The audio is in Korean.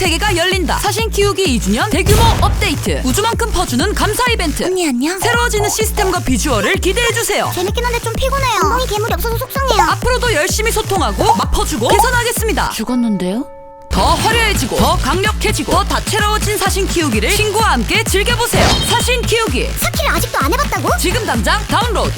세계가 열린다. 사신 키우기 2주년 대규모 업데이트. 우주만큼 퍼주는 감사 이벤트. 언니 안녕. 새로워지는 어. 시스템과 비주얼을 기대해 주세요. 재밌긴 한데 좀 피곤해요. 엉덩이 괴물이 없어서 속상해요. 앞으로도 열심히 소통하고 막 퍼주고 개선하겠습니다. 죽었는데요? 더 화려해지고 더 강력해지고 더 다채로워진 사신 키우기를 친구와 함께 즐겨보세요. 사신 키우기 사키를 아직도 안 해봤다고? 지금 당장 다운로드.